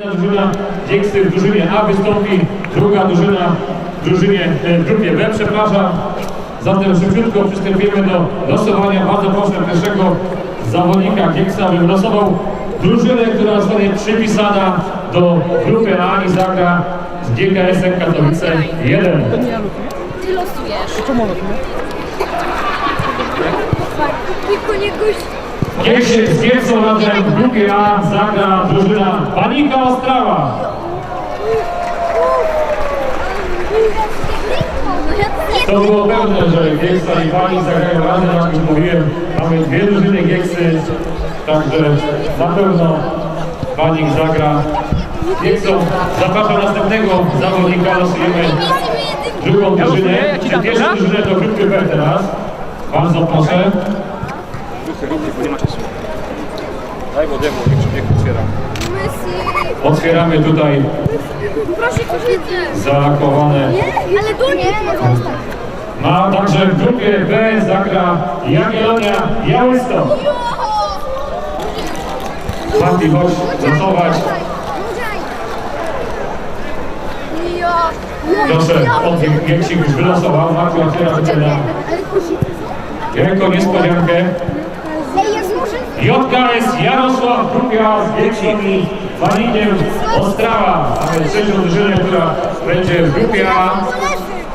Jedna drużyna Dzieksy w drużynie A wystąpi, druga drużyna w drużynie e, w grupie B, przepraszam. Zatem szybciutko przystępujemy do losowania. Bardzo proszę pierwszego zawodnika Gieksa, aby losował drużynę, która zostanie przypisana do grupy A i zagra z GKS-em Katowice 1. Ty losujesz. Tylko nie gość. Gieksie z Gieksą razem A zagra drużyna Panika Ostrawa. To było pewne, że Gieksa i Pani zagrają razem, jak już mówiłem. Mamy dwie drużyny Gieksy, także na pewno Panik zagra z Gieksą. Zapraszam następnego zawodnika, losujemy drugą drużynę, czy pierwszą drużynę do grupy B teraz. Bardzo proszę. Ruchy, bo nie ma czasu. Daj młodemu, niech niech otwiera. Otwieramy tutaj Proszę, kobiety. zalakowane. Ale tu nie ma Ma także w grupie B zagra Jagiellonia Białystok. Mati, chodź. Ja. Proszę, on Gieksik już wylosował. Mati otwiera drużynę. Jako niespodziankę. JKS Jarosław grupie A z Gieksiem i Wanikiem Ostrawa. Mamy trzecią drużynę, która będzie w grupie A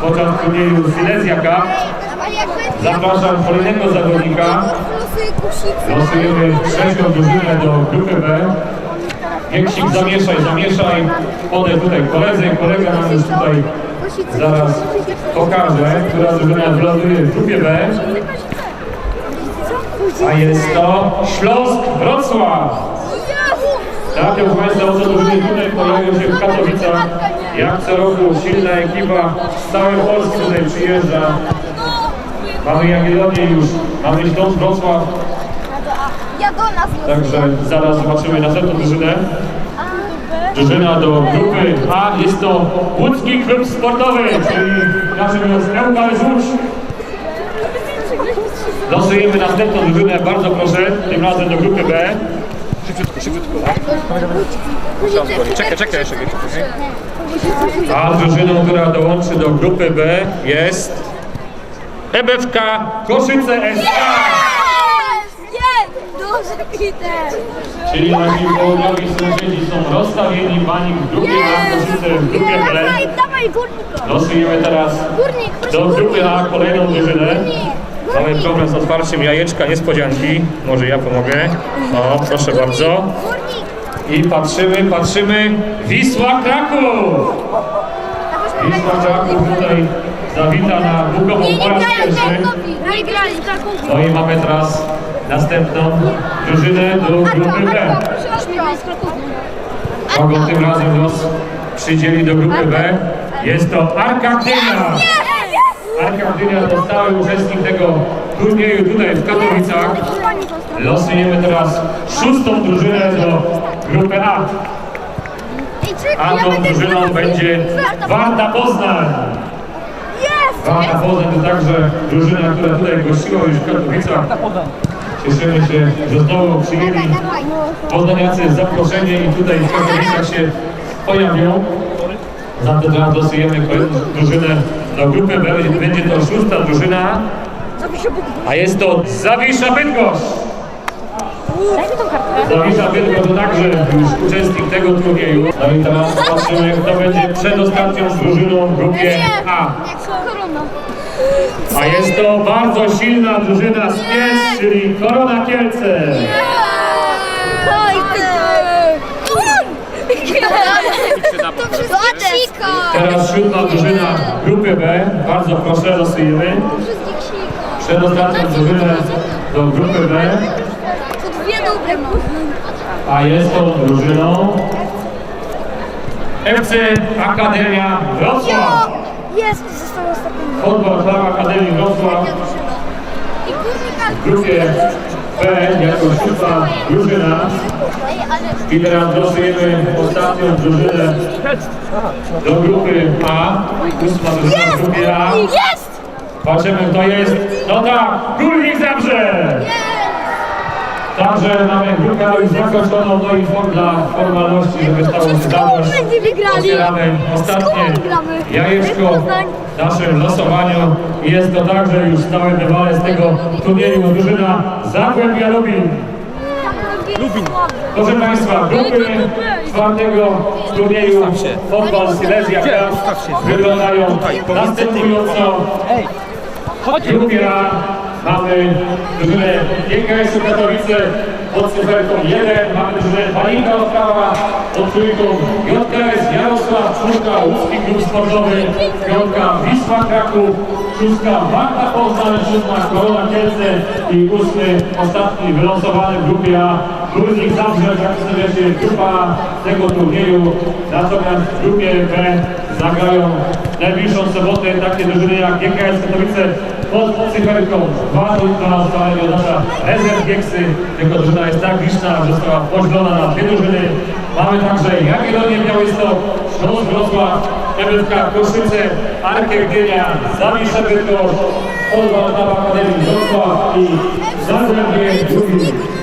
podczas turnieju Silesia Cup. Ale jak będzie... Zapraszam kolejnego zawodnika. Losujemy trzecią drużynę do grupy B. Gieksik, zamieszaj, zamieszaj. Podę tutaj koledzy, kolega nam już tutaj zaraz pokaże, która drużyna wyląduje w grupie B. A jest to Śląsk Wrocław. Tak, jak Państwo, oto drużyny tutaj pojawią się w Katowicach. Jak co roku silna ekipa z całej Polski tutaj przyjeżdża. Mamy Jagiellonię już, mamy Śląsk Wrocław. Także zaraz zobaczymy następną drużynę. Drużyna do grupy A jest to Łódzki Klub Sportowy, czyli mówiąc ŁKS Łódź. Losujemy następną drużynę, bardzo proszę, tym razem do grupy B. Szybciutko, szybciutko, tak? Czekaj, czekaj jeszcze. A drużyną, która dołączy do grupy B jest EBFK Koszyce SK. Czyli nasi południowi sąsiedzi są rozstawieni, Banik w grupie A, Koszyce w grupie B. Losujemy teraz do grupy A kolejną drużynę. Mamy problem z otwarciem jajeczka niespodzianki. Może ja pomogę. O, proszę bardzo. I patrzymy, patrzymy. Wisła Kraków! Wisła Kraków tutaj zawita na Bukową po raz grali pierwszy. No i mamy teraz następną drużynę do grupy B. Kogo tym razem los przydzieli do grupy B? Jest to Arka Arka Gdynia to stały uczestnik tego turnieju tutaj w Katowicach. Losujemy teraz szóstą drużynę do grupy A. A tą drużyną będzie Warta Poznań. Warta Poznań to także drużyna, która tutaj gościła już w Katowicach. Cieszymy się, że znowu przyjęli Poznaniacy zaproszenie i tutaj w Katowicach się pojawią. Zatem teraz losujemy kolejną drużynę do grupy B. Będzie to szósta drużyna, a jest to Zawisza Bydgoszcz. Zawisza Bydgoszcz to także już uczestnik tego turnieju. No i teraz patrzymy, kto będzie przedostatnią drużyną w grupie A. A jest to bardzo silna drużyna z Kielc, czyli Korona Kielce. Ciko. Teraz siódma drużyna grupy B. Bardzo proszę, losujemy. Wszystkich Ciko. Przedostatnią drużynę do grupy B. To dwie dobre. A jest to drużyną FC Akademia Wrocław. Jest, został ostatni. Futbol Club Akademii Wrocław grupie B jako siódma drużyna. I teraz losujemy ostatnią drużynę do grupy A. Ósma drużyna w grupie A. Jest! Patrzymy kto jest. No tak, Górnik Zabrze! Także mamy grupę już zakończoną, no i for dla formalności, żeby stało wygrali. Otwieramy ostatnie jajeczko w naszym losowaniu. Jest to także już stały bywalec tego turnieju drużyna Zagłębia Lubin. Lubin. Proszę Państwa, grupy czwartego turnieju Fotbal Silesia Cup wyglądają następująco. Grupie A mamy drużynę GKS-u Katowice pod cyferką 1, mamy drużynę Panika Ostrawa pod trójką. JKS Jarosław, czwórka Łódzki Klub Sportowy, piątka Wisła Kraków, szóstka Warta Poznań, siódma Korona Kielce i ósmy, ostatni wylosowany w grupie A. Górnik Zabrze, jak się grupa tego turnieju, natomiast w grupie B zagrają najbliższą sobotę takie drużyny jak GKS Katowice pod cyferką 2 do 2 ustalonego nasza rezerw Gieksy. Tylko drużyna jest tak liczna, że została podzielona na dwie drużyny. Mamy także Jagiellonię Białystok, Śląsk Wrocław, MFK Koszyce, Arkę Gdynia, Zawisze Bydgoszcz, Odwal Akademii Wrocław i Zagłębie Lubin.